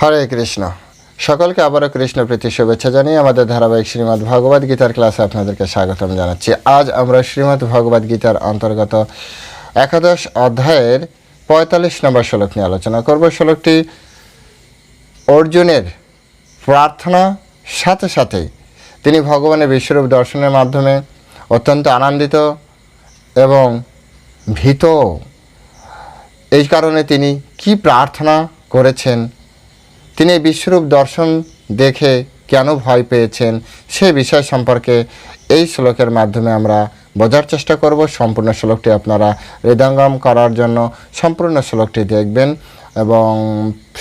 হরে কৃষ্ণ। সকলকে আবারও কৃষ্ণ প্রীতি শুভেচ্ছা জানিয়ে আমাদের ধারাবাহিক শ্রীমদ্ ভগবদ গীতার ক্লাসে আপনাদেরকে স্বাগতম জানাচ্ছি। আজ আমরা শ্রীমদ্ ভগবদ গীতার অন্তর্গত একাদশ অধ্যায়ের পঁয়তাল্লিশ নম্বর শ্লোক নিয়ে আলোচনা করব। শ্লোকটি, অর্জুনের প্রার্থনা সাথে সাথে তিনি ভগবানের বিশ্বরূপ দর্শনের মাধ্যমে অত্যন্ত আনন্দিত এবং ভীত। এই কারণে তিনি কি প্রার্থনা করেছেন তিনি বিশ্বরূপ দর্শন দেখে কেন ভয় পেয়েছেন সে বিষয় সম্পর্কে এই শ্লোকের মাধ্যমে আমরা বোঝার চেষ্টা করব। সম্পূর্ণ শ্লোকটি আপনারা হৃদয়ঙ্গম করার জন্য সম্পূর্ণ শ্লোকটি দেখবেন এবং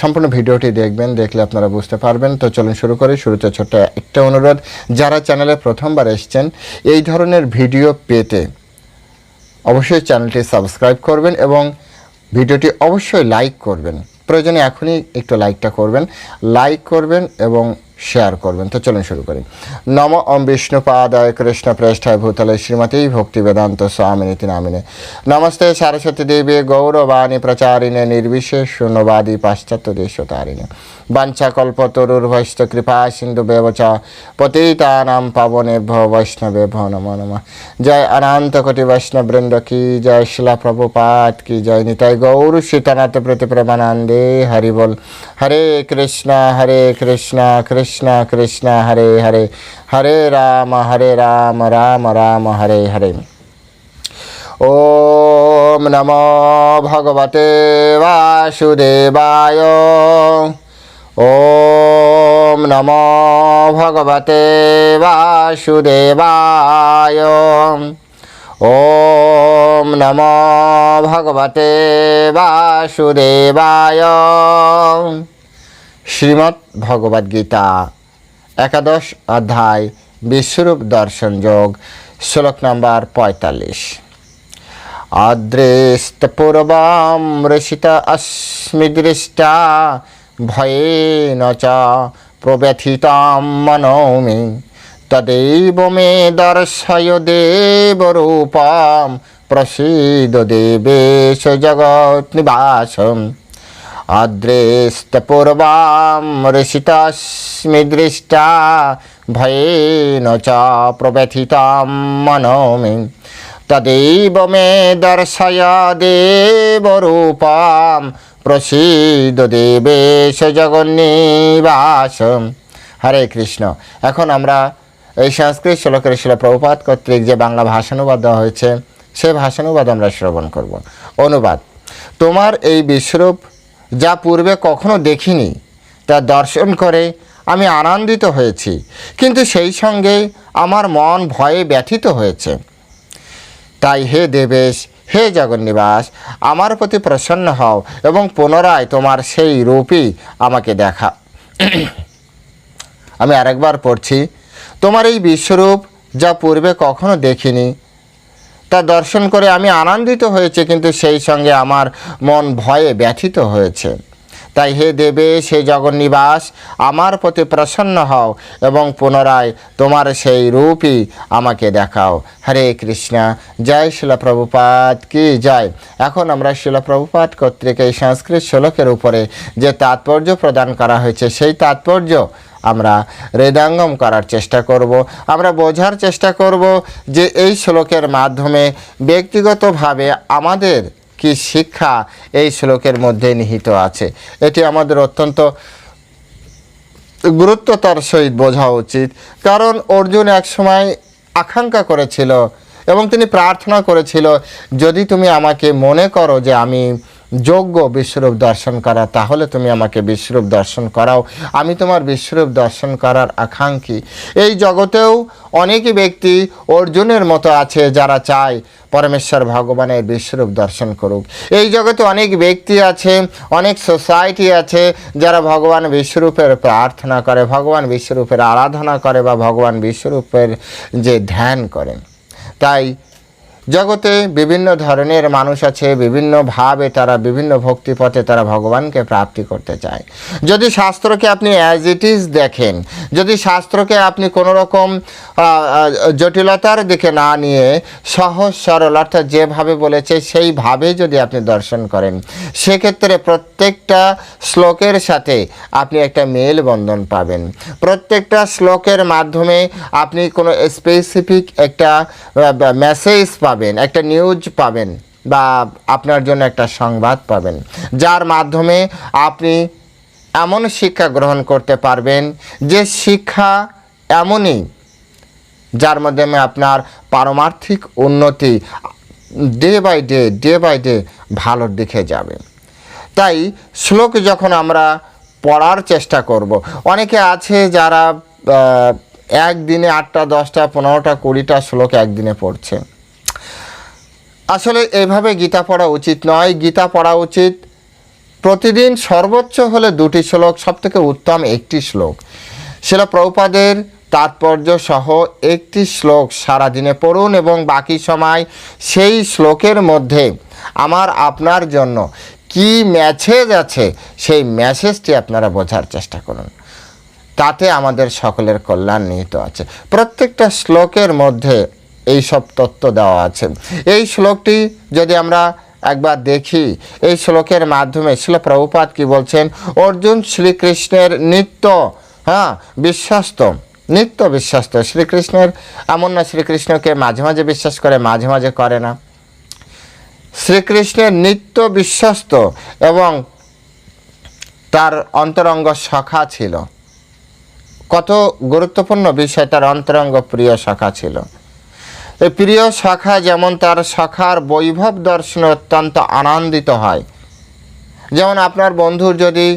সম্পূর্ণ ভিডিওটি দেখবেন, দেখলে আপনারা বুঝতে পারবেন। তো চলুন শুরু করি। শুরুতে ছোট্ট একটা অনুরোধ, যারা চ্যানেলে প্রথমবার এসছেন এই ধরনের ভিডিও পেতে অবশ্যই চ্যানেলটি সাবস্ক্রাইব করবেন এবং ভিডিওটি অবশ্যই লাইক করবেন। প্রয়োজনে এখনই একটু লাইকটা করবেন লাইক করবেন এবং শেয়ার করবেন। তো চলুন শুরু করি। নম ওম বিষ্ণুপাদায় কৃষ্ণ প্রেষ্ঠায় ভূতলে শ্রীমতী ভক্তি বেদান্ত স্বামিনীতি নামিনে নমস্তে সারস্বতী দেবী, গৌরবাণী প্রচারিণে, নির্বিশেষ শূন্যবাদী পাশ্চাত্য দেশ দেশতারিণে। বাঞ্ছাকল্পতরুর্ভৈষ্ট কৃপা সিন্ধু ব্যবচ পতিতানাম পাবনেভ্য বৈষ্ণবে ভো নমো নমঃ জয় অনন্ত কোটি বৈষ্ণব বৃন্দ কি জয় শিলা প্রভুপাত কি জয় নিতাই গৌর সীতানাথ প্রতি প্রেমানন্দে হরি বল হরে কৃষ্ণ হরে কৃষ্ণ কৃষ্ণ কৃষ্ণ হরে হরে হরে রাম হরে রাম রাম রাম হরে হরে ॐ नमो भगवते वासुदेवाय ॐ नमो भगवते वासुदेवाय ॐ नमो भगवते वासुदेवाय শ্রীমৎ ভগবদ গীতা একাদশ অধ্যায় বিশ্বরূপ দর্শন যোগ শ্লোক নাম্বার পঁয়তাল্লিশ আদ্রেস্তপূর্বাম ঋষিত अस्मि দৃষ্টা ভয়েন চ প্রব্যথিতাম মনোমি। তদেব মে দর্শয় দেবরূপাম প্রসীদ দেবেশ জগৎ নিবাসম। আদ্রেস্তপূর্বাম ঋষিতস্মি দৃষ্টা ভয়েন চ প্রব্যথিতাম মনোমি। তদেব মে দর্শয় দেবরূপাম প্রসীদ দেবেশ জগন্নিবাস হরে কৃষ্ণ। এখন আমরা এই সংস্কৃত শ্লোকের শিলা প্রভুপাত কর্তৃক যে বাংলা ভাষানুবাদ দেওয়া হয়েছে, সে ভাষানুবাদ আমরা শ্রবণ করব। অনুবাদ। তোমার এই বিশ্বরূপ যা পূর্বে কখনো দেখিনি, তা দর্শন করে আমি আনন্দিত হয়েছি, কিন্তু সেই সঙ্গে আমার মন ভয়ে ব্যথিত হয়েছে। তাই হে দেবেশ হে জগন্নিবাস, আমার প্রতি প্রসন্ন হও এবং পুনরায় তোমার সেই রূপই আমাকে দেখা। আমি আরেকবার পড়ছি, তোমার এই বিশ্বরূপ যা পূর্বে কখনো দেখিনি, তা দর্শন করে আমি আনন্দিত হয়েছে, কিন্তু সেই সঙ্গে আমার মন ভয়ে ব্যথিত হয়েছে। তাই হে দেবে সে জগন্নিবাস, আমার প্রতি প্রসন্ন হও এবং পুনরায় তোমার সেই রূপই আমাকে দেখাও। হরে কৃষ্ণ। জয় শিলা প্রভুপাত কি জয়। এখন আমরা শিলা প্রভুপাত কর্তৃক এই সংস্কৃত শ্লোকের উপরে যে তাৎপর্য প্রদান করা হয়েছে, সেই তাৎপর্য আমরা হৃদাঙ্গম করার চেষ্টা করব। আমরা বোঝার চেষ্টা করব যে এই শ্লোকের মাধ্যমে ব্যক্তিগতভাবে আমাদের কি শিক্ষা এই শ্লোকের মধ্যে নিহিত আছে? এটি আমাদের অত্যন্ত গুরুত্বতার সহিত বোঝা উচিত। কারণ অর্জুন একসময় আকাঙ্ক্ষা করেছিল এবং তিনি প্রার্থনা করেছিল, যদি তুমি আমাকে মনে করো যে আমি যোগ্য বিশ্বরূপ দর্শন করা, তাহলে তুমি আমাকে বিশ্বরূপ দর্শন করাও। আমি তোমার বিশ্বরূপ দর্শন করার আকাঙ্ক্ষী। এই জগতেও অনেকই ব্যক্তি অর্জুনের মতো আছে যারা চায় পরমেশ্বর ভগবানের বিশ্বরূপ দর্শন করুক। এই জগতে অনেক ব্যক্তি আছে, অনেক সোসাইটি আছে যারা ভগবান বিশ্বরূপের প্রার্থনা করে, ভগবান বিশ্বরূপের আরাধনা করে বা ভগবান বিশ্বরূপের যে ধ্যান করেন তাই জগতে বিভিন্ন ধরনের মানুষ আছে, বিভিন্ন ভাবে তারা, বিভিন্ন ভক্তিপথে তারা ভগবানকে প্রাপ্তি করতে চায়। যদি শাস্ত্রকে আপনি অ্যাজ ইট ইজ দেখেন, যদি শাস্ত্রকে আপনি কোনো রকম জটিলতার দিকে না নিয়ে সহজ সরল, অর্থাৎ যেভাবে বলেছে সেইভাবে যদি আপনি দর্শন করেন, সেক্ষেত্রে প্রত্যেকটা শ্লোকের সাথে আপনি একটা মেল বন্ধন পাবেন। প্রত্যেকটা শ্লোকের মাধ্যমে আপনি কোনো স্পেসিফিক একটা মেসেজ পাবেন। একটা নিউজ পাবেন বা আপনার জন্য একটা সংবাদ পাবেন, যার মাধ্যমে আপনি এমন শিক্ষা গ্রহণ করতে পারবেন যে শিক্ষা এমনই যার মাধ্যমে আপনার পারমার্থিক উন্নতি day by day day by day ভালোর দিকে যাবে। তাই শ্লোক যখন আমরা পড়ার চেষ্টা করব, অনেকে আছে যারা একদিনে আটটা, দশটা, পনেরোটা, কুড়িটা শ্লোক একদিনে পড়ছে। আসলে এভাবে গীতা পড়া উচিত নয়। গীতা পড়া উচিত প্রতিদিন সর্বোচ্চ হলে দুটি শ্লোক, সবথেকে উত্তম একটি শ্লোক। সেটা প্রৌপাদের তাৎপর্য সহ একটি শ্লোক সারাদিনে পড়ুন এবং বাকি সময় সেই শ্লোকের মধ্যে আমার, আপনার জন্য কি মেসেজ আছে সেই মেসেজটি আপনারা বোঝার চেষ্টা করুন। তাতে আমাদের সকলের কল্যাণ নিহিত আছে। প্রত্যেকটা শ্লোকের মধ্যে এই সব তত্ত্ব দেওয়া আছে। এই শ্লোকটি যদি আমরা একবার দেখি, এই শ্লোকের মাধ্যমে শিল প্রভুপাত কি বলছেন? অর্জুন শ্রীকৃষ্ণের নিত্য হ্যাঁ বিশ্বস্ত, নিত্য বিশ্বস্ত। শ্রীকৃষ্ণের, এমন না শ্রীকৃষ্ণকে মাঝে মাঝে বিশ্বাস করে, মাঝে মাঝে করে না। শ্রীকৃষ্ণের নিত্য বিশ্বস্ত এবং তার অন্তরঙ্গ সখা ছিল। কত গুরুত্বপূর্ণ বিষয়, তার অন্তরঙ্গ প্রিয় শাখা ছিল। এই প্রিয় শাখা যেমন তার শাখার বৈভব দর্শনে অত্যন্ত আনন্দিত হয়। যেমন আপনার বন্ধুর যদি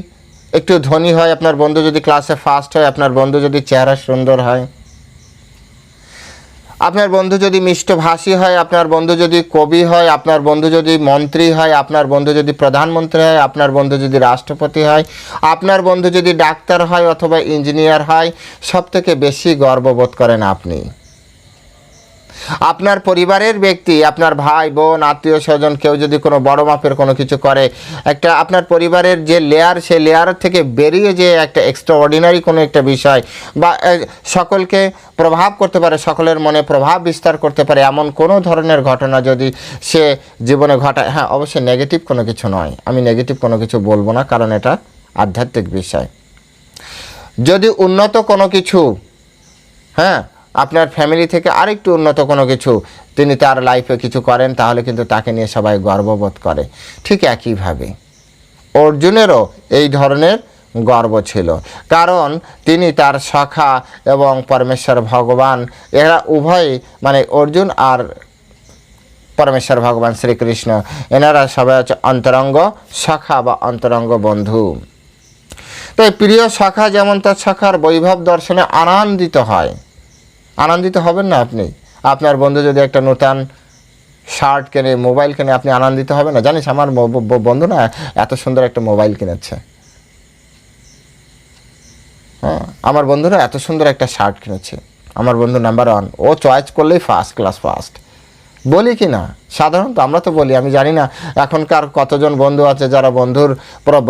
একটু ধনী হয়, আপনার বন্ধু যদি ক্লাসে ফার্স্ট হয়, আপনার বন্ধু যদি চেহারা সুন্দর হয়। আপনার বন্ধু যদি মিষ্টভাষী হয়, আপনার বন্ধু যদি কবি হয়, আপনার বন্ধু যদি মন্ত্রী হয়, আপনার বন্ধু যদি প্রধানমন্ত্রী হয়, আপনার বন্ধু যদি রাষ্ট্রপতি হয়, আপনার বন্ধু যদি ডাক্তার হয় অথবা ইঞ্জিনিয়ার হয় সব থেকে বেশি গর্ববোধ করেন আপনি। আপনার পরিবারের ব্যক্তি, আপনার ভাই, বোন, আত্মীয় স্বজন, কেউ যদি কোনো বড় মাপের কোনো কিছু করে, একটা আপনার পরিবারের যে লেয়ার সেই লেয়ার থেকে বেরিয়ে যে একটা এক্সট্রা অর্ডিনারি কোনো একটা বিষয় বা সকলকে প্রভাব করতে পারে, সকলের মনে প্রভাব বিস্তার করতে পারে, এমন কোনো ধরনের ঘটনা যদি সে জীবনে ঘটায় হ্যাঁ অবশ্যই নেগেটিভ কোনো কিছু নয়। আমি নেগেটিভ কোনো কিছু বলব না, কারণ এটা আধ্যাত্মিক বিষয়। যদি উন্নত কোনো কিছু হ্যাঁ আপনার ফ্যামিলি থেকে আরেকটু উন্নত কোনো কিছু তিনি তার লাইফে কিছু করেন, তাহলে কিন্তু তাকে নিয়ে সবাই গর্ববোধ করে। ঠিক একইভাবে অর্জুনেরও এই ধরনের গর্ব ছিল। কারণ তিনি তার সখা এবং পরমেশ্বর ভগবান, এরা উভয়ই মানে অর্জুন আর পরমেশ্বর ভগবান শ্রীকৃষ্ণ, এনারা সবাই হচ্ছে অন্তরঙ্গ সখা বা অন্তরঙ্গ বন্ধু। তাই প্রিয় শাখা যেমন তার শাখার বৈভব দর্শনে আনন্দিত হয় আনন্দিত হবেন না আপনি। আপনার বন্ধু যদি একটা নতুন শার্ট কেনে মোবাইল কেনে, আপনি আনন্দিত হবেন না? জানিস, আমার বন্ধু না এত সুন্দর একটা মোবাইল কিনেছে। হ্যাঁ আমার বন্ধুরা এত সুন্দর একটা শার্ট কিনেছে। আমার বন্ধু নাম্বার ওয়ান ও চয়েস করলেই ফার্স্ট ক্লাস ফার্স্ট বলি কি না? সাধারণত আমরা তো বলি, আমি জানি না এখনকার কতজন বন্ধু আছে যারা বন্ধুর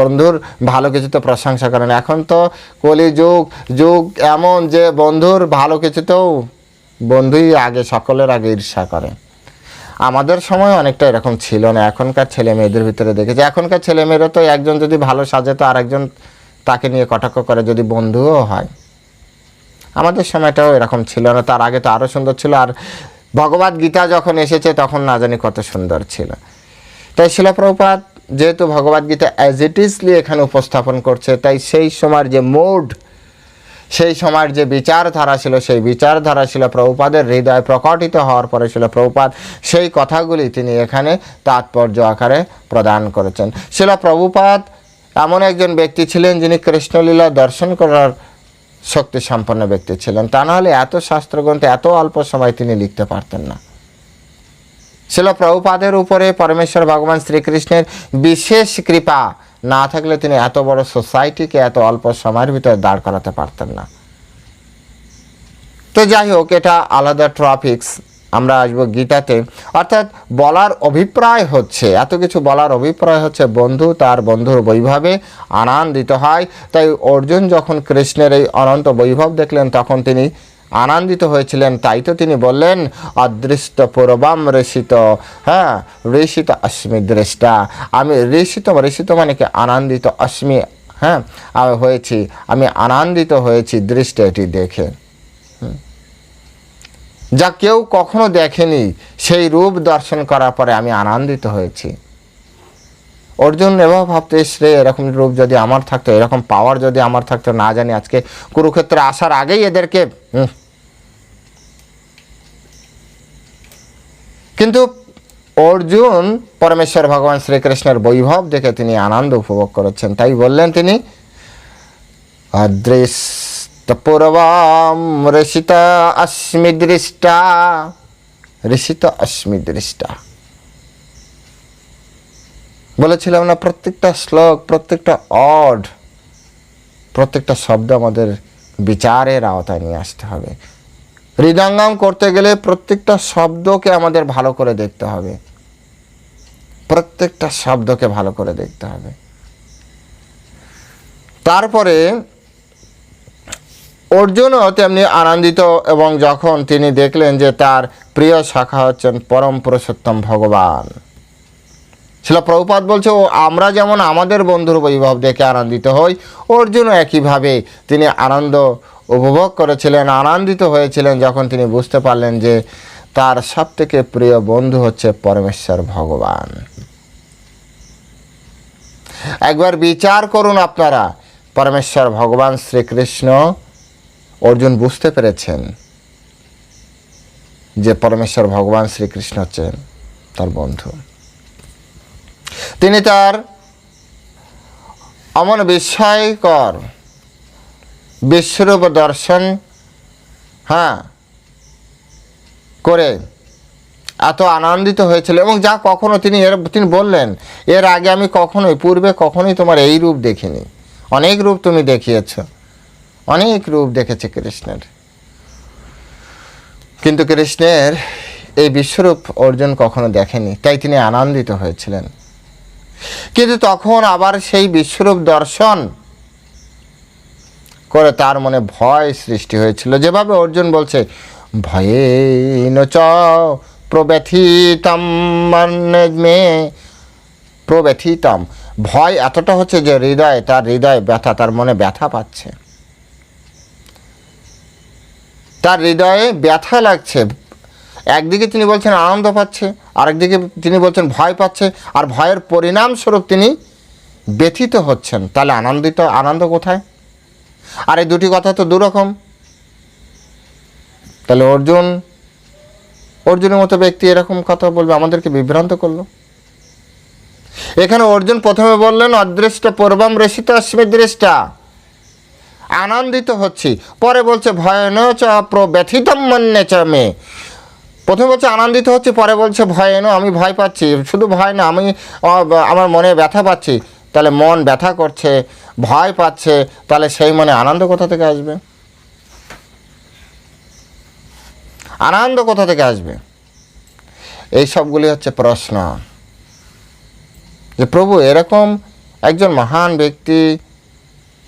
বন্ধুর ভালো কিছুতে প্রশংসা করেন। এখন তো কলি যুগ যুগ এমন যে বন্ধুর ভালো কিছুতেও বন্ধুই আগে, সকলের আগে ঈর্ষা করে। আমাদের সময় অনেকটা এরকম ছিল না। এখনকার ছেলে মেয়েদের ভিতরে দেখেছি। এখনকার ছেলে মেয়েরা তো একজন যদি ভালো সাজে, তো আরেকজন তাকে নিয়ে কটাক্ষ করে যদি বন্ধুও হয়। আমাদের সময়টাও এরকম ছিল না। তার আগে তো আরও সুন্দর ছিল। আর ভগবদ গীতা যখন এসেছে, তখন না জানি কত সুন্দর ছিল। তাই শিলাপ্রপাত যেহেতু Bhagavad Gita as it easily এখানে উপস্থাপন করছে, তাই সেই সময়ের যে মোড সেই সময়ের যে বিচারধারা ছিল, সেই বিচারধারা ছিল প্রভুপাদের হৃদয় প্রকটিত হওয়ার পরে ছিল প্রভুপাদ সেই কথাগুলি তিনি এখানে তাৎপর্য আকারে প্রদান করেছেন। শিল প্রভুপাদ এমন একজন ব্যক্তি ছিলেন যিনি কৃষ্ণলীলা দর্শন করার শক্তি সম্পন্ন ব্যক্তি ছিলেন। তা নাহলে এত শাস্ত্রগ্রন্থে, এত অল্প সময় তিনি লিখতে পারতেন না। ছিল প্রভুপাদের উপরে পরমেশ্বর ভগবান শ্রীকৃষ্ণের বিশেষ কৃপা। না থাকলে তিনি এত বড় সোসাইটিকে এত অল্প সময়ের ভিতরে দাঁড় করাতে পারতেন না। তো যাই হোক, এটা আলাদা ট্রপিক্স আমরা আসব গীতাতে। অর্থাৎ বলার অভিপ্রায় হচ্ছে, এত কিছু বলার অভিপ্রায় হচ্ছে বন্ধু, তার বন্ধুর বৈভবে আনন্দিত হয়। তাই অর্জুন যখন কৃষ্ণের এই অনন্ত বৈভব দেখলেন, তখন তিনি আনন্দিত হয়েছিলেন। তাই তো তিনি বললেন, অদৃষ্ট পূর্বাম ঋষিত। হ্যাঁ ঋষিত অস্মি দৃষ্টা। আমি ঋষিত ঋষিত মানে কি? আনন্দিত, অস্মি হ্যাঁ হয়েছি। আমি আনন্দিত হয়েছি দৃষ্ট এটি দেখে। যা কেউ কখনো দেখেনি, সেই রূপ দর্শন করার পরে আমি আনন্দিত হয়েছি অর্জুন এবার ভাবতে শ্রে এরকম রূপ যদি আমার থাকতো, এরকম পাওয়ার যদি আমার থাকতো, না জানি আজকে কুরুক্ষেত্রে আসার আগেই এদেরকে। কিন্তু অর্জুন পরমেশ্বর ভগবান শ্রীকৃষ্ণের বৈভব দেখে তিনি আনন্দ উপভোগ করেছেন তাই বললেন তিনি অদৃষ্টপূর্বম ঋষিত অস্মি দৃষ্টা ঋষিত অস্মি দৃষ্টা বলেছিলাম না, প্রত্যেকটা শ্লোক, প্রত্যেকটা অড, প্রত্যেকটা শব্দ আমাদের বিচারের আওতায় নিয়ে আসতে হবে। হৃদয়ঙ্গম করতে গেলে প্রত্যেকটা শব্দকে আমাদের ভালো করে দেখতে হবে। প্রত্যেকটা শব্দকে ভালো করে দেখতে হবে। তারপরে অর্জুনও তেমনি আনন্দিত এবং যখন তিনি দেখলেন যে তার প্রিয় শাখা হচ্ছেন পরম পুরুষোত্তম ভগবান। শিলা প্রভুপাত বলছে, ও, আমরা যেমন আমাদের বন্ধুর বৈভব দেখে আনন্দিত হই, অর্জুনও একইভাবে তিনি আনন্দ উপভোগ করেছিলেন, আনন্দিত হয়েছিলেন যখন তিনি বুঝতে পারলেন যে তার সবথেকে প্রিয় বন্ধু হচ্ছে পরমেশ্বর ভগবান। একবার বিচার করুন আপনারা, পরমেশ্বর ভগবান শ্রীকৃষ্ণ। অর্জুন বুঝতে পেরেছেন যে পরমেশ্বর ভগবান শ্রীকৃষ্ণ হচ্ছেন তার বন্ধু। তিনি তার অমন বিস্ময়কর বিশ্বরূপ দর্শন হ্যাঁ করে এত আনন্দিত হয়েছিল এবং যা কখনো তিনি এর, তিনি বললেন, এর আগে আমি কখনোই, পূর্বে কখনোই তোমার এই রূপ দেখিনি। অনেক রূপ তুমি দেখিয়েছ। অনেক রূপ দেখেছে কৃষ্ণের। কিন্তু কৃষ্ণের এই বিশ্বরূপ অর্জুন কখনো দেখেনি, তাই তিনি আনন্দিত হয়েছিলেন। কিন্তু তখন আবার সেই বিশ্বরূপ দর্শন করে তার মনে ভয় সৃষ্টি হয়েছিল। যেভাবে অর্জুন বলছে, ভয়ে চ প্রব্যথিতম মে প্রব্যথিতম। ভয় এতটা হচ্ছে যে হৃদয়, তার হৃদয় ব্যথা, তার মনে ব্যথা পাচ্ছে। তার হৃদয়ে ব্যথা লাগছে। একদিকে তিনি বলছেন আনন্দ পাচ্ছে, আরেকদিকে তিনি বলছেন ভয় পাচ্ছে, আর ভয়ের পরিণামস্বরূপ তিনি ব্যথিত হচ্ছেন। তাহলে আনন্দিত, আনন্দ কোথায়? আর এই দুটি কথা তো দুরকম। তাহলে অর্জুন, অর্জুনের মতো ব্যক্তি এরকম কথা বলবে, আমাদেরকে বিভ্রান্ত করল। এখানে অর্জুন প্রথমে বললেন, অদৃষ্ট পূর্বম রেশিত অস্মি দৃষ্টা। আনন্দিত হচ্ছি। পরে বলছে ভয়ন চ প্রব্যথিতম মন্যে চ মে। প্রথমে বলছে, আনন্দিত হচ্ছে, পরে বলছে ভয়েন আমি ভয় পাচ্ছি। শুধু ভয় না, আমি আমার মনে ব্যথা পাচ্ছি। তাহলে মন ব্যথা করছে, ভয় পাচ্ছে, তাহলে সেই মনে আনন্দ কোথা থেকে আসবে? আনন্দ কোথা থেকে আসবে? এই সবগুলি হচ্ছে প্রশ্ন। যে প্রভু এরকম একজন মহান ব্যক্তি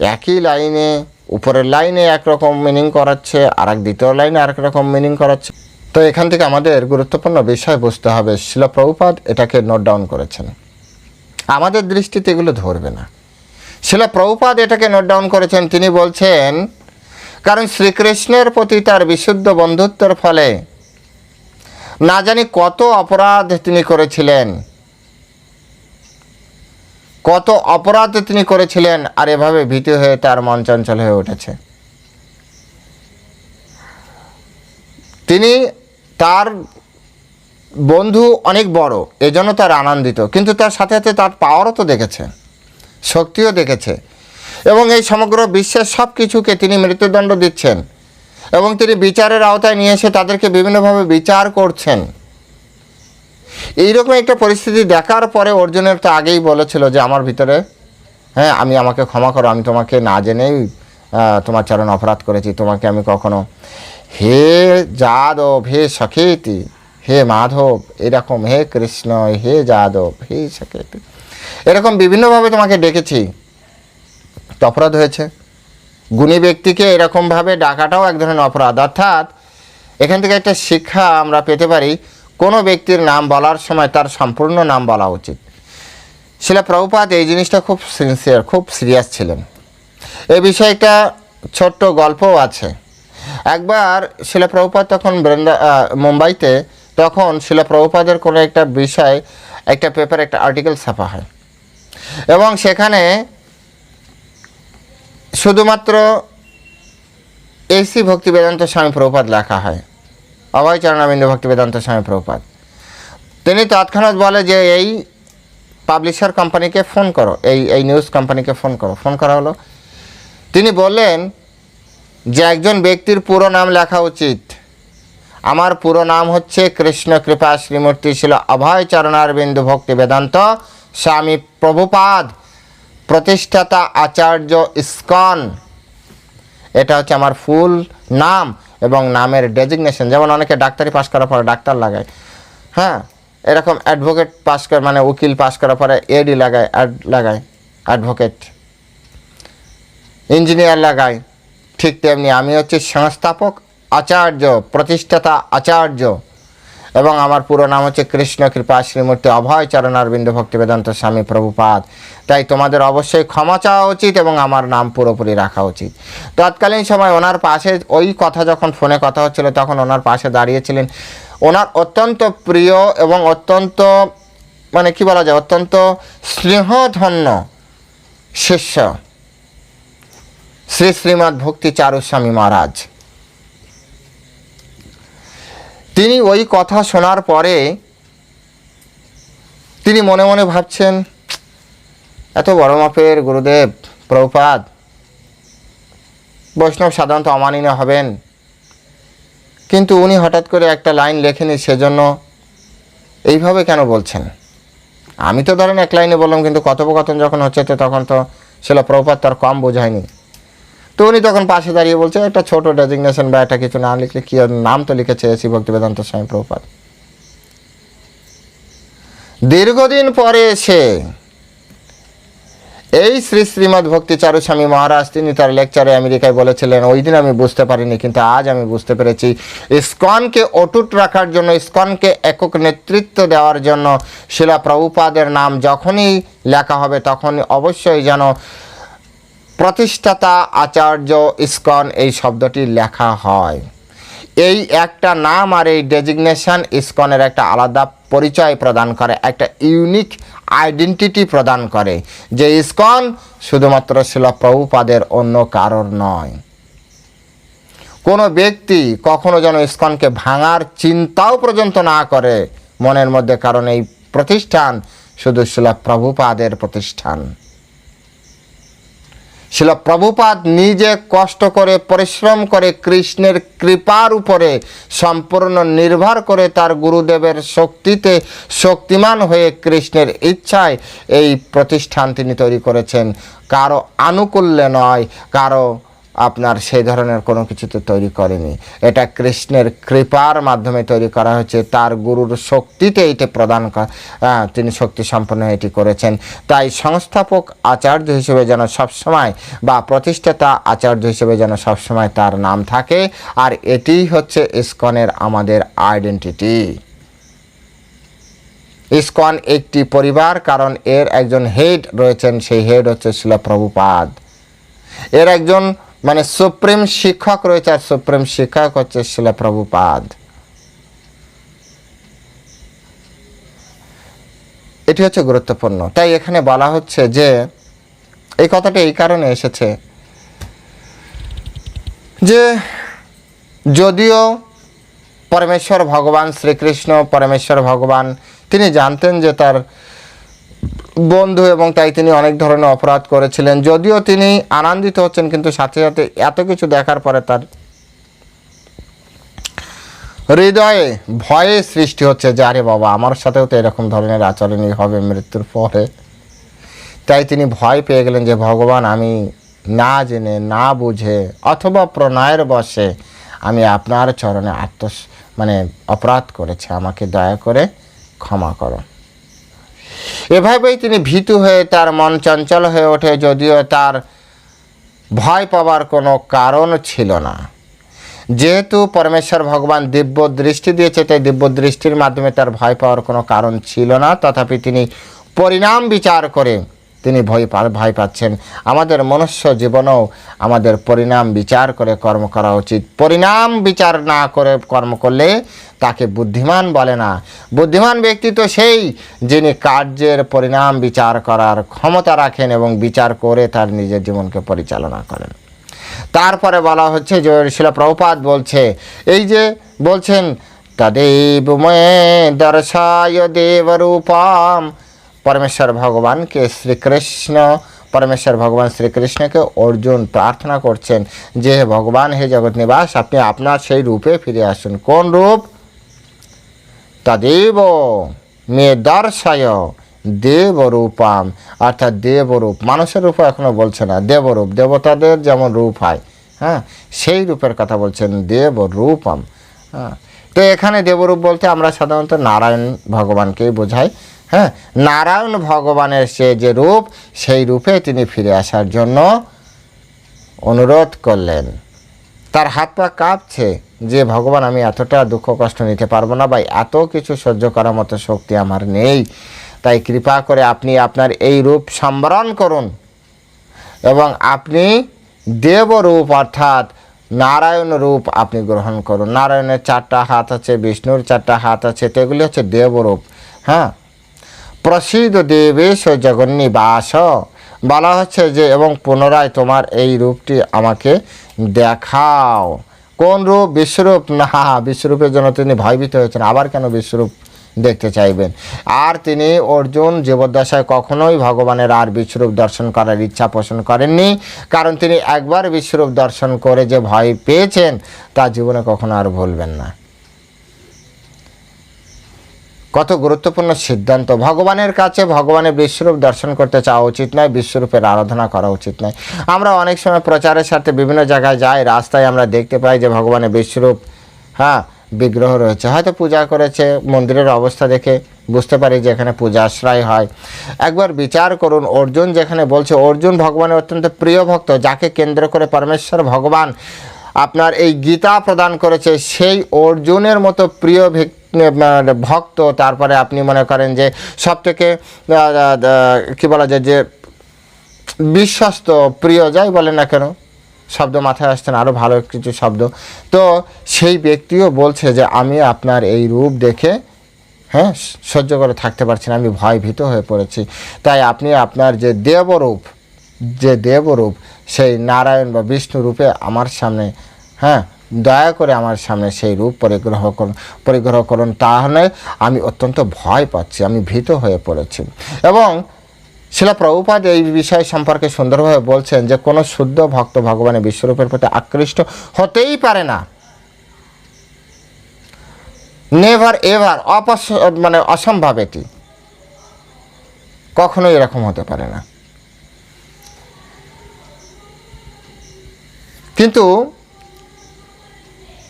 একই লাইনে, উপরের লাইনে একরকম মিনিং করাচ্ছে আর এক দ্বিতীয় লাইনে আরেক রকম মিনিং করাচ্ছে। তো এখান থেকে আমাদের গুরুত্বপূর্ণ বিষয় বুঝতে হবে শিলপ্রভুপাত এটাকে নোট ডাউন করেছেন। আমাদের দৃষ্টিতে এগুলো ধরবে না। শিল প্রভুপাদ এটাকে নোট ডাউন করেছেন, তিনি বলছেন, কারণ শ্রীকৃষ্ণের প্রতি তার বিশুদ্ধ বন্ধুত্বের ফলে, না জানি কত অপরাধ তিনি করেছিলেন কত অপরাধ তিনি করেছিলেন আর এভাবে ভীতি হয়ে তার মন চঞ্চল হয়ে উঠেছে। তিনি তার বন্ধু অনেক বড়, এজন্য তার আনন্দিত, কিন্তু তার সাথে সাথে তার পাওয়ারও তো দেখেছে, শক্তিও দেখেছে এবং এই সমগ্র বিশ্বের সব কিছুকে তিনি মৃত্যুদণ্ড দিচ্ছেন এবং তিনি বিচারের আওতায় নিয়ে এসে তাদেরকে বিভিন্নভাবে বিচার করছেন। এইরকম একটা পরিস্থিতি দেখার পরে অর্জুনের তো আগেই বলেছিল যে আমার ভিতরে হ্যাঁ আমি আমাকে ক্ষমা করো, আমি তোমাকে না জেনেই তোমার চরণ অপরাধ করেছি, তোমাকে আমি কখনো হে যাদব, হে সখেতি, হে মাধব, এরকম হে কৃষ্ণ, হে যাদব, হে সখেতি। এরকম বিভিন্নভাবে তোমাকে ডেকেছি, তো অপরাধ হয়েছে। গুণী ব্যক্তিকে এরকমভাবে ডাকাটাও এক ধরনের অপরাধ। অর্থাৎ, এখান থেকে একটা শিক্ষা আমরা পেতে পারি কোনো ব্যক্তির নাম বলার সময় তার সম্পূর্ণ নাম বলা উচিত। শিলা প্রভুপাত এই জিনিসটা খুব সিনসিয়ার খুব সিরিয়াস ছিলেন। এ বিষয়ে একটা ছোট্ট গল্পও আছে। একবার শিলা প্রভুপাত তখন বৃন্দা মুম্বাইতে তখন শিলা প্রভুপাদের কোনো একটা বিষয়, একটা পেপার একটা আর্টিকেল ছাপা হয়। এবং সেখানে শুধুমাত্র এসি ভক্তি বেদান্ত স্বামী প্রভুপাত লেখা হয়। অভয় চরণাবিন্দু ভক্তি বেদান্ত স্বামী প্রভুপাত তিনি তৎক্ষণাৎ বলে যে, এই পাবলিশার কোম্পানিকে ফোন করো, এই এই নিউজ কোম্পানিকে ফোন করো। ফোন করা হলো। তিনি বললেন যে, একজন ব্যক্তির পুরো নাম লেখা উচিত। আমার পুরো নাম হচ্ছে কৃষ্ণ কৃপা শ্রীমূর্তি ছিল অভয় চরণার বিন্দু ভক্তি বেদান্ত স্বামী প্রভুপাদ। প্রতিষ্ঠাতা আচার্য ইস্কন। এটা হচ্ছে আমার ফুল নাম। এবং নামের ডেজিগনেশন যেমন অনেকে ডাক্তারি পাশ করার পরে ডাক্তার লাগায়। হ্যাঁ এরকম অ্যাডভোকেট পাস করে মানে উকিল পাস করার পরে এডি লাগায় অ্যাড লাগায় অ্যাডভোকেট ইঞ্জিনিয়ার লাগায়, ঠিক তেমনি আমি হচ্ছি সংস্থাপক, আচার্য, প্রতিষ্ঠাতা আচার্য। এবং আমার পুরো নাম হচ্ছে কৃষ্ণ, কৃপা, শ্রীমূর্তি, অভয়, চরণারবিন্দ ভক্তি বেদান্ত স্বামী, প্রভুপাদ। তাই তোমাদের অবশ্যই ক্ষমা চাওয়া উচিত এবং আমার নাম পুরোপুরি রাখা উচিত। তৎকালীন সময় ওনার পাশে ওই কথা যখন ফোনে কথা হচ্ছিল, তখন ওনার পাশে দাঁড়িয়েছিলেন। ওনার অত্যন্ত প্রিয় এবং অত্যন্ত মানে কি বলা যায়, অত্যন্ত স্নেহধন্য শিষ্য শ্রী শ্রীমৎ ভক্তি চারুস্বামী মহারাজ। তিনি ওই কথা শোনার পরে তিনি মনে মনে ভাবছেন, এত বড় মাপের গুরুদেব, প্রভুপাদ, বৈষ্ণব সাধারণত অমানিনা হবেন। কিন্তু উনি হঠাৎ করে একটা লাইন লেখেনি সেজন্য এইভাবে কেন বলছেন? আমি তো ধরেন এক লাইনে বললাম, কিন্তু কথোপকথন যখন হচ্ছে তো তখন তো সেটা প্রভুপাত তার কম বোঝায়নি। তো উনি তখন পাশে দাঁড়িয়ে বলছে, একটা ছোট ডেজিগনেশন বা একটা কিছু না লিখলে কি নাম তো লিখেছে শ্রী ভক্তি বেদান্ত স্বামী প্রভুপাত দীর্ঘদিন পরে এসে এই শ্রী শ্রীমৎ ভক্তি চারু স্বামী মহারাজ, তিনি তার লেকচারে আমেরিকায় বলেছিলেন, ওই দিন আমি বুঝতে পারিনি, কিন্তু আজ আমি বুঝতে পেরেছি। ইস্কনকে অটুট রাখার জন্য, ইস্কনকে একক নেতৃত্ব দেওয়ার জন্য শিলা প্রভুপাদের নাম যখনই লেখা হবে, তখনই অবশ্যই যেন প্রতিষ্ঠাতা আচার্য ইস্কন এই শব্দটি লেখা হয়। এই একটা নাম আর এই ডেজিগনেশন ইস্কনের একটা আলাদা পরিচয় প্রদান করে, একটা ইউনিক আইডেন্টিটি প্রদান করে যে ইস্কন শুধুমাত্র ছিল প্রভুপাদের অন্য কারোর নয়। কোনো ব্যক্তি কখনো যেন ইস্কনকে ভাঙার চিন্তাও পর্যন্ত না করে, মনের মধ্যে কারণ এই প্রতিষ্ঠান শুধু ছিল প্রভুপাদের প্রতিষ্ঠান। শিল প্রভুপাত নিজে কষ্ট করে, পরিশ্রম করে কৃষ্ণের কৃপার উপরে সম্পূর্ণ নির্ভর করে তার গুরুদেবের শক্তিতে শক্তিমান হয়ে কৃষ্ণের ইচ্ছায় এই প্রতিষ্ঠান তিনি তৈরি করেছেন। কারও আনুকূল্যে নয়, কারও আপনার সেই ধরনের কোনো কিছুতে তৈরি করেনি। এটা কৃষ্ণের কৃপার মাধ্যমে তৈরি করা হয়েছে, তার গুরুর শক্তিতে এটি প্রদান তিনি শক্তি সম্পন্ন এটি করেছেন। তাই সংস্থাপক আচার্য হিসেবে যেন সবসময় বা প্রতিষ্ঠাতা আচার্য হিসেবে যেন সবসময় তার নাম থাকে, আর এটিই হচ্ছে ইস্কনের আমাদের আইডেন্টিটি। ইস্কন একটি পরিবার, কারণ এর একজন হেড রয়েছেন, সেই হেড হচ্ছে শিল প্রভুপাদ এর একজন মানে সুপ্রিম শিক্ষক রয়েছে আর সুপ্রিম শিক্ষক হচ্ছে শিল প্রভুপাদ। এটি হচ্ছে গুরুত্বপূর্ণ। তাই এখানে বলা হচ্ছে যে, এই কথাটা এই কারণে এসেছে যে, যদিও পরমেশ্বর ভগবান শ্রীকৃষ্ণ, পরমেশ্বর ভগবান, তিনি জানতেন যে তার বন্ধু এবং তাই তিনি অনেক ধরনের অপরাধ করেছিলেন। যদিও তিনি আনন্দিত হচ্ছেন, কিন্তু সাথে সাথে এত কিছু দেখার পরে তার হৃদয়ে ভয়ে সৃষ্টি হচ্ছে যে, আরে বাবা, আমার সাথেও তো এরকম ধরনের আচরণই হবে মৃত্যুর পরে। তাই তিনি ভয় পেয়ে গেলেন যে, ভগবান, আমি না জেনে, না বুঝে অথবা প্রণয়ের বসে আমি আপনার চরণে আত্ম মানে অপরাধ করেছি। আমাকে দয়া করে ক্ষমা করো। এভাবেই তিনি ভীতু হয়ে তার মন চঞ্চল হয়ে ওঠে, যদিও তার ভয় পাওয়ার কোনো কারণ ছিল না। যেহেতু পরমেশ্বর ভগবান দিব্য দৃষ্টি দিয়েছে, তাই দিব্য দৃষ্টির মাধ্যমে তার ভয় পাওয়ার কোনো কারণ ছিল না। তথাপি তিনি পরিণাম বিচার করে তিনি ভয় ভয় পাচ্ছেন। আমাদের মনুষ্য জীবনেও আমাদের পরিণাম বিচার করে কর্ম করা উচিত। পরিণাম বিচার না করে কর্ম করলে তাকে বুদ্ধিমান বলে না। বুদ্ধিমান ব্যক্তি তো সেই যিনি কার্যের পরিণাম বিচার করার ক্ষমতা রাখেন এবং বিচার করে তার নিজের জীবনকে পরিচালনা করেন। তারপরে বলা হচ্ছে যে শিলা প্রভুপাত বলছে, এই যে বলছেন, তদেব মে দর্শায় দেবরূপাম পরমেশ্বর ভগবানকে শ্রীকৃষ্ণ, পরমেশ্বর ভগবান শ্রীকৃষ্ণকে অর্জুন প্রার্থনা করছেন যে ভগবান, হে জগৎ নিবাস, আপনি আপনার সেই রূপে ফিরে আসুন। কোন রূপ? তদেব মে দর্শায় দেবরূপাম। অর্থাৎ দেবরূপ, মানুষের রূপ এখনও বলছে না, দেবরূপ, দেবতাদের যেমন রূপ হয় হ্যাঁ সেই রূপের কথা বলছেন দেবরূপম। হ্যাঁ তো এখানে দেবরূপ বলতে আমরা সাধারণত নারায়ণ ভগবানকেই বোঝাই। হ্যাঁ নারায়ণ ভগবানের সে যে রূপ, সেই রূপে তিনি ফিরে আসার জন্য অনুরোধ করলেন। তার হাত পা কাঁপছে যে, ভগবান, আমি এতটা দুঃখ কষ্ট নিতে পারব না বা এত কিছু সহ্য করার মতো শক্তি আমার নেই। তাই কৃপা করে আপনি আপনার এই রূপ সম্বরণ করুন এবং আপনি দেবরূপ অর্থাৎ নারায়ণ রূপ আপনি গ্রহণ করুন। নারায়ণের চারটা হাত আছে, বিষ্ণুর চারটা হাত আছে, তো এগুলি হচ্ছে দেবরূপ হ্যাঁ প্রসিদ্ধ দেবেশ জগন্নিবাস। বলা হচ্ছে যে, এবং পুনরায় তোমার এই রূপটি আমাকে দেখাও। কোন রূপ? বিশ্বরূপ? না, বিশ্বরূপের জন্য তিনি ভয়ভীত হয়েছেন। আবার কেন বিশ্বরূপ দেখতে চাইবেন? আর তিনি অর্জুন জীবদ্দশায় কখনোই ভগবানের আর বিশ্বরূপ দর্শন করার ইচ্ছা পোষণ করেননি। কারণ তিনি একবার বিশ্বরূপ দর্শন করে যে ভয় পেয়েছেন, তা জীবনে কখনো আর ভুলবেন না। কত গুরুত্বপূর্ণ সিদ্ধান্ত? ভগবানের কাছে ভগবানের বিশ্বরূপ দর্শন করতে চাওয়া উচিত নয়, বিশ্বরূপের আরাধনা করা উচিত নয়। আমরা অনেক সময় প্রচারের সাথে বিভিন্ন জায়গায় যাই, রাস্তায় আমরা দেখতে পাই যে ভগবানের বিশ্বরূপ হ্যাঁ বিগ্রহ রয়েছে। হয়তো পূজা করেছে, মন্দিরের অবস্থা দেখে বুঝতে পারি যে এখানে পূজা আশ্রয় হয়। একবার বিচার করুন, অর্জুন যেখানে বলছে, অর্জুন ভগবানের অত্যন্ত প্রিয় ভক্ত, যাকে কেন্দ্র করে পরমেশ্বর ভগবান আপনার এই গীতা প্রদান করেছে, সেই অর্জুনের মতো প্রিয় ভক্ত, তারপরে আপনি মনে করেন যে সব থেকে কী বলা যায়, যে বিশ্বস্ত প্রিয় যাই বলেন না কেন, শব্দ মাথায় আসছে না আরও ভালো কিছু শব্দ। তো সেই ব্যক্তিও বলছে যে আমি আপনার এই রূপ দেখে হ্যাঁ সহ্য করে থাকতে পারছি না, আমি ভয় ভীত হয়ে পড়েছি। তাই আপনি আপনার যে দেবরূপ যে দেবরূপ, সেই নারায়ণ বা বিষ্ণু রূপে আমার সামনে হ্যাঁ দয়া করে আমার সামনে সেই রূপ পরিগ্রহ করুন পরিগ্রহ করুন, তাহলে আমি অত্যন্ত ভয় পাচ্ছি, আমি ভীত হয়ে পড়েছি। এবং শিলা প্রভুপাদ এই বিষয় সম্পর্কে সুন্দরভাবে বলছেন যে, কোনো শুদ্ধ ভক্ত ভগবানের বিশ্বরূপের প্রতি আকৃষ্ট হতেই পারে না। নেভার এভার অপস মানে অসম্ভব এটি। কখনোই এরকম হতে পারে না। কিন্তু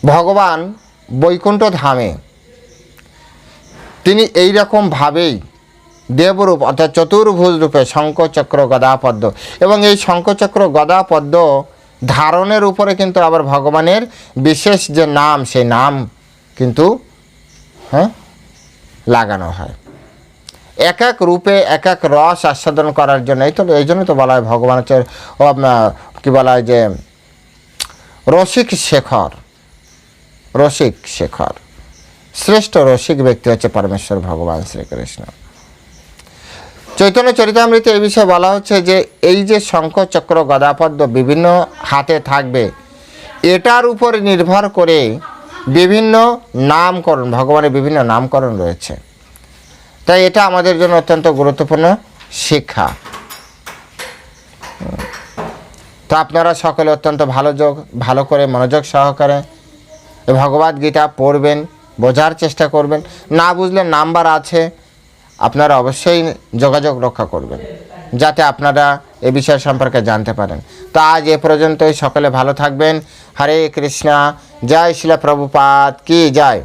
ভগবান বৈকুণ্ঠ ধামে। তিনি এই রকম ভাবেই দেবরূপ অর্থাৎ চতুর্ভুজ রূপে শঙ্খচক্র গদাপদ্ম এবং এই শঙ্খচক্র গদাপদ্ম ধারণের উপরে কিন্তু আবার ভগবানের বিশেষ যে নাম, সেই নাম কিন্তু হ্যাঁ লাগানো হয়। এক এক রূপে এক এক রস আস্বাদন করার জন্য এই তো, এই জন্য তো বলা হয় ভগবান হচ্ছে কী বলা হয় যে, রসিক শেখর। রসিক শেখর। শ্রেষ্ঠ রসিক ব্যক্তি হচ্ছে পরমেশ্বর ভগবান শ্রীকৃষ্ণ। চৈতন্য চরিতামৃতে এই বিষয়ে বলা হচ্ছে যে, এই যে শঙ্খ চক্র গদাপদ্ম বিভিন্ন হাতে থাকবে, এটার উপর নির্ভর করে বিভিন্ন নামকরণ, ভগবানের বিভিন্ন নামকরণ রয়েছে। তাই এটা আমাদের জন্য অত্যন্ত গুরুত্বপূর্ণ শিক্ষা। তো আপনারা সকলে অত্যন্ত ভালো যোগ, ভালো করে মনোযোগ সহকারে ভগবদ গীতা পড়বেন, বোঝার চেষ্টা করবেন। না বুঝলে নাম্বার আছে, আপনারা অবশ্যই যোগাযোগ রক্ষা করবেন, যাতে আপনারা এ বিষয় সম্পর্কে জানতে পারেন। তো আজ এ পর্যন্তই, সকলে ভালো থাকবেন। হরে কৃষ্ণা, জয় শিলা প্রভুপাত কি জয়।